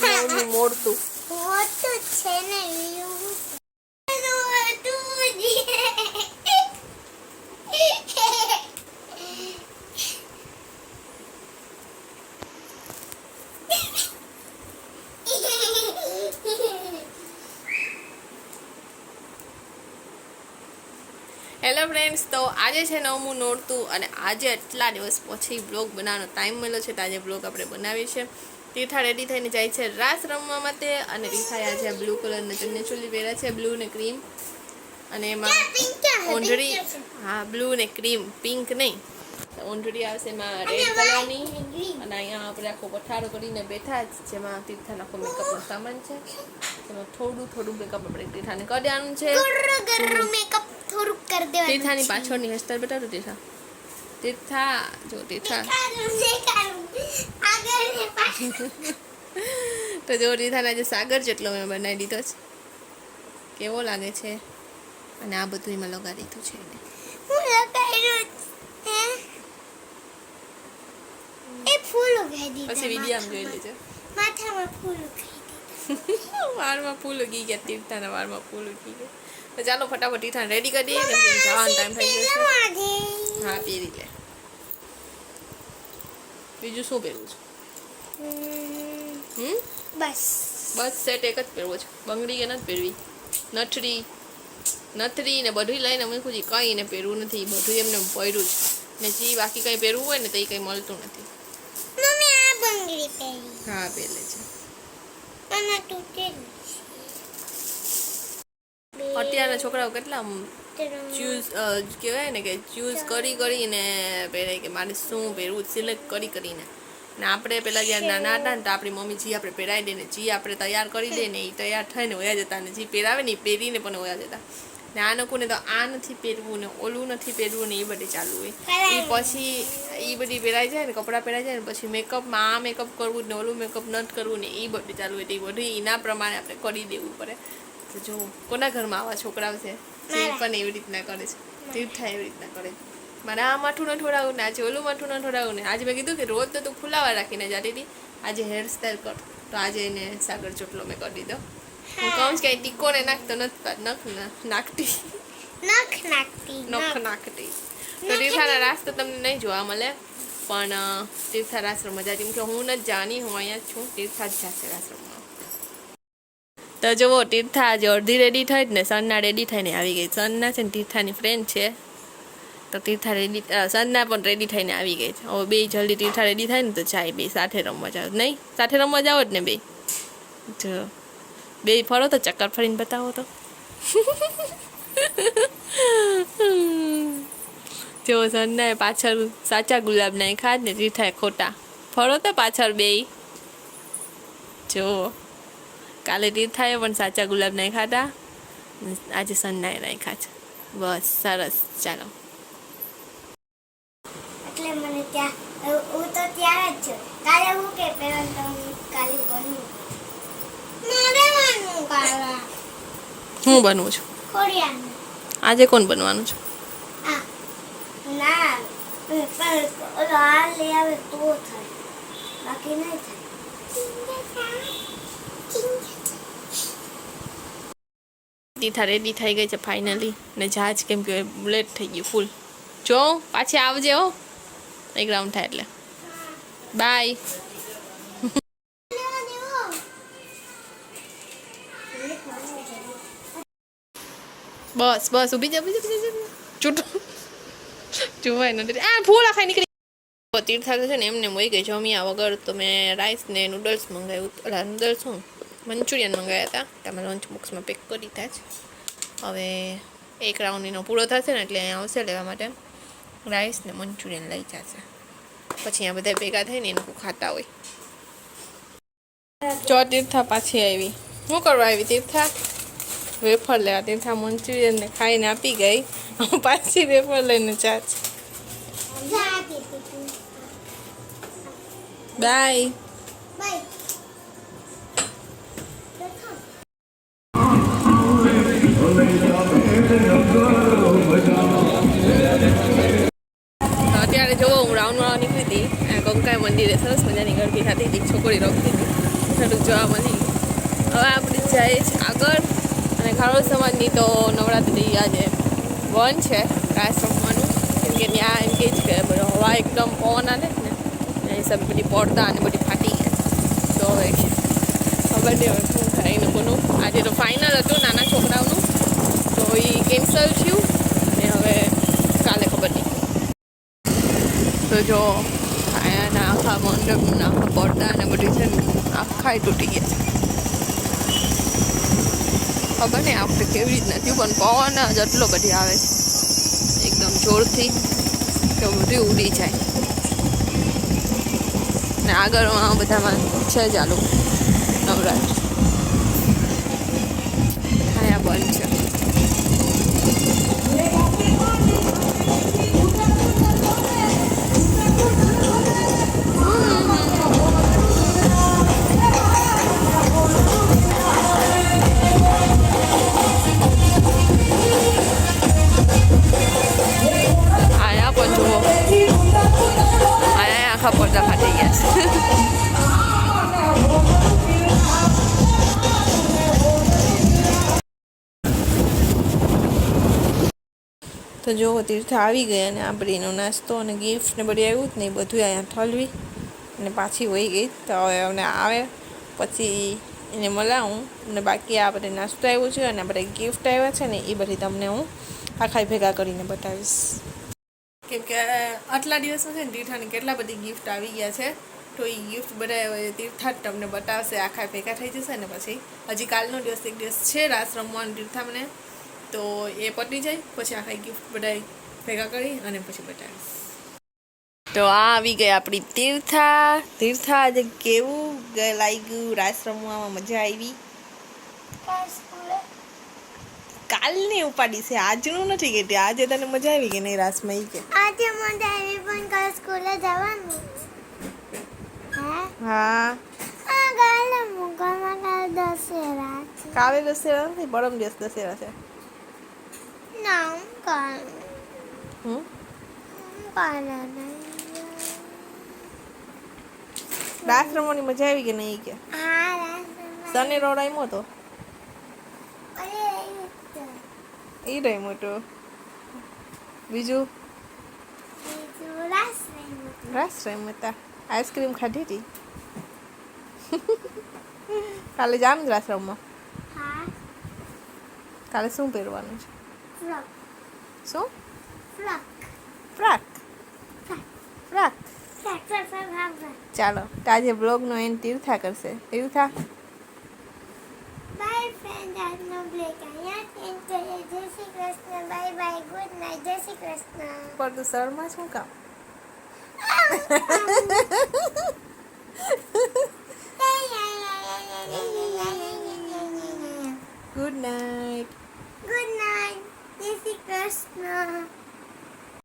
નવમું મોડતું. મોડતું છે ને. હેલો ફ્રેન્ડ્સ તો આજે છે નવમું નોરતું અને આજે એટલા દિવસ પછી બ્લોગ બનાવવાનો ટાઈમ મળ્યો છે. તો આજે બ્લોગ આપણે બનાવીએ છીએ. તીર્થા રેડી થઈને જાય છે રાસ રમવા માટે અને તીર્થાએ આજે બ્લુ કલરના ચણિયા ચોલી પહેર્યા છે બ્લુ ને ક્રીમ અને એમાં છે? હા બ્લુ ને ક્રીમ પિંક નહીં. તો આવશે એમાં રેડ કલરની અને અહીંયા આપણે આખો પઠારો કરીને બેઠા જ જેમાં તીર્થાનો આખો મેકઅપનો સામાન છે. એમાં થોડું થોડું મેકઅપ આપણે તીર્થાને કરી દેવાનું છે. ગુર્ર ગુર્ર થોડુંક કરી દેવાનું તીર્થાની પાછળની હેરસ્ટાઈલ બતાડું તીર્થા તીર્થા જો તીર્થા તો જો તીર્થાને જે સાગર જેટલો મેં બનાવી દીધો છે. કેવો લાગે છે? અને આ બધું એમાં લગાવી દીધું છે પછી વીડિયો જોઈ. લેજો. માથામાં ફૂલ ઉગી ગયા તીર્થાના વાળમાં ફૂલ ઉગી ગયા. તો ચાલો ફટાફટ તીર્થાને રેડી કરી દઈએ જવાનો ટાઈમ થઈ ગયો છે હા પહેરી લે. બીજું શું પહેરવું છે? બસ. બસ સેટ એક જ પહેરવો છે. બંગડી કે નથી પહેરવી. નથરી. નથરી ને બધું લઈને મૂક્યું છે કંઈ ને પહેરવું નથી. બધું એમને પહેર્યું છે. ને જે બાકી કંઈ પહેરવું હોય ને તો એ કંઈ મળતું નથી. મમ્મી આ બંગડી પહેરી. હા પહેરે છે. અને તૂટેલી અત્યારના છોકરાઓ કેટલા ચૂઝ કહેવાય ને કે ચૂઝ કરી કરીને પહેરે કે મારે શું પહેરવું સિલેક્ટ કરી કરીને. ને આપણે પેલા જ્યારે નાના હતા ને તો આપણી મમ્મી જી આપણે પહેરાવી દે ને જી આપણે તૈયાર કરી દે ને એ તૈયાર થઈને વયા જતા ને જી પહેરાવે ને એ પહેરીને પણ વયા જતા. ને આ લોકોને તો આ નથી પહેરવું ને ઓલું નથી પહેરવું ને એ બધી ચાલુ હોય. એ પછી એ બધી પહેરાઈ જાય ને કપડાં પહેરાઈ જાય ને પછી મેકઅપમાં આ મેકઅપ કરવું ને ઓલું મેકઅપ નથી કરવું ને એ બધું ચાલુ હોય. તો એ બધું એના પ્રમાણે આપણે કરી દેવું પડે. તો જો કોના ઘરમાં આવા છોકરાઓ છે? પણ એવી રીતના કરે છે. તીર્થા એવી રીતના કરે મારે આ માઠું ન ઠોડાવું ને આજે ઓલું માઠું ન ઠોડાવું ને. આજે મેં કીધું કે રોજ તો તું ખુલાવા રાખીને જાતી હતી આજે હેરસ્ટાઈલ કર. તો આજે એને સાગર ચોટલો મેં કરી દીધો. હું કહું છું કે ટીકોને નાખતો નથી નખ ના- નાખતી. નખ નાખતી નખ નખ. નાખતી. તો તીર્થાના રાસ તો તમને નહીં જોવા મળે પણ તીર્થા રાસ રમવા જાય કેમ કે હું નથી જાણી હું અહીંયા છું. તીર્થા જ જાશે રાસ રમવા તો જુઓ, તીર્થા આજે અડધી રેડી થઈ જ ને સનના રેડી થઈને આવી ગઈ. સનના છે ને, તીર્થાની ફ્રેન્ડ છે. તો તીર્થા રેડી સનના પણ રેડી થઈને આવી ગઈ છે. હવે બે જલ્દી તીર્થા રેડી થાય ને, તો જાય બે, સાથે રમવા જાવ નહીં, સાથે રમવા જાવ જ ને બે. જો, બે ફરો તો, ચક્કર ફરીને બતાવો તો. જો સન્નાએ પાછળ સાચા ગુલાબના નાખ્યા ને, તીર્થાએ ખોટા. ફરો તો પાછળ બે જો. કાલે તીર્થાએ પણ સાચા ગુલાબના ખાધા. ખાતા આજે સનનાએ રાખ્યા છે બસ સરસ. ચાલો. એટલે મને ત્યાં હું હું તો ત્યારે જ છું. કાલે હું કે પેલા તો કાલે બનવું મારે બનવું કાલે. હું બનવું છું? આજે કોણ બનવાનું છું? આ ના પણ ઓલો આવે તો થાય. બાકી નહીં થાય. તીર્થા રેડી થઈ ગઈ છે ફાઇનલી ને જહાજ કેમ કે લેટ થઈ ગયું ફૂલ જો પાછી આવજે હો. એક રાઉન્ડ થાય એટલે. બાય બસ બસ ઊભી જા ઊભી જા, ચૂંટું જોવાય નથી આ ફૂલ આખા નીકળી. તીર્થા છે ને એમને મોઈ ગઈ. જમ્યા વગર તો મેં રાઈસ ને નૂડલ્સ મંગાવ્યું. નૂડલ્સ શું? મંચુરિયન મંગાવ્યા હતા. તમે લંચ બોક્સમાં પેક કરી દીધા છે હવે એક રાઉન્ડ એનો પૂરો થશે ને એટલે અહીંયા આવશે લેવા માટે. રાઈસ ને મંચુરિયન લઈ જશે. પછી અહીંયા બધા ભેગા થઈને એનું ખાતા હોય. જો તીર્થા પાછી આવી. શું કરવા આવી તીર્થા? વેફર લેવા. તીર્થા મંચુરિયન ને ખાઈને આપી ગઈ. હું પાછી વેફર લઈને જા. બાય બાય અત્યારે જોવો હું રાઉન્ડ મારવા નીકળી હતી આ કંકાઈ મંદિરે સરસ મજાની ગરબી ખાતી હતી, છોકરી રોકતી હતી. થોડુંક જોવા મળી. હવે આપણે જઈએ છીએ આગળ. અને ખારોળ સમાજની તો નવરાત્રિ આજે બંધ છે, રાસ રમવાનું. કેમ કે ત્યાં એમ કે જ કે બધો હવા એકદમ પવન આવે ને એના હિસાબે બધી પડતા અને બધી ફાટી ગયા. તો હવે ખબર નહીં હવે શું થાય એ લોકોનું. આજે તો ફાઇનલ હતું નાના છોકરાઓનું. તો એ કેન્સલ થયું ને હવે કાલે ખબર નહીં. તો જો આખા મંડપના આખા પડદા અને બધી છે ને આખાય તૂટી ગયા. છે ખબર નહીં આપણે કેવી રીતના થયું, પણ પવન જ એટલો બધી આવે છે. એકદમ જોરથી તો બધું ઉડી જાય. ને આગળ બધામાં છે ચાલુ નવરાત્રિ. અહીંયા બંધ છે. આયા તો જો તીર્થ આવી ગયા અને એનો નાસ્તો અને ગિફ્ટ ને બધું આવ્યું જ ને એ બધું અહીંયા ઠલવી. અને પાછી વહી ગઈ તો હવે અમને આવે, પછી એને મળાવું અને બાકી આ બધે નાસ્તો આવ્યો છે અને આપણે ગિફ્ટ આવ્યા છે ને એ બધી તમને હું આખા ભેગા કરીને બતાવીશ. કેમ કે આટલા દિવસમાં છે ને તીર્થાની કેટલા બધી ગિફ્ટ આવી ગયા છે, તો એ ગિફ્ટ બધા તીર્થા જ તમને બતાવશે, આખા ભેગા થઈ જશે ને પછી. હજી કાલનો દિવસ એક દિવસ છે રાસ રમવાનું તીર્થા મને તો એ પટી જાય પછી આખા ગિફ્ટ બધા ભેગા કરી અને પછી બતાવીશ તો આ આવી ગઈ આપણી તીર્થા. તીર્થા આજે કેવું લાગ્યું? રાસ રમવામાં મજા આવી? કાલની ઉપાડી છે. આજનું નથી કહેતી આજે તને મજા આવી કે નહીં રાસમાં એ કે? આજે મજા આવી પણ કાલ સ્કૂલે જવાનું. હે? કાલે મુકામાં કાલ દશેરા કાલે દશેરા નથી પરમ દિવસ દશેરા છે. હું કાલ હમ હું કાલે રમવાની મજા આવી કે નહીં કે સને તો એ તો એ રમ્યો તો બીજું રસ રમ્યો તા આઈસ્ક્રીમ ખાધી હતી કાલે જામ જ રાસ રમવા હા કાલે શું પહેરવાનું છે શું? ફ્રાક ફ્રાક ફ્લોક ચાલો તો આજે બ્લોગનો એન્ડ તીર્થા કરશે. તીર્થા? બાય ફ્રેન્ડ આજનો બ્લેક અહીંયા એન્ડ કરીએ. જય Shri Krishna. Bye bye good night જય શ્રી કૃષ્ણ. પર તું શરમાં શું કામ? ગુડ નાઇટ જય શ્રી કૃષ્ણ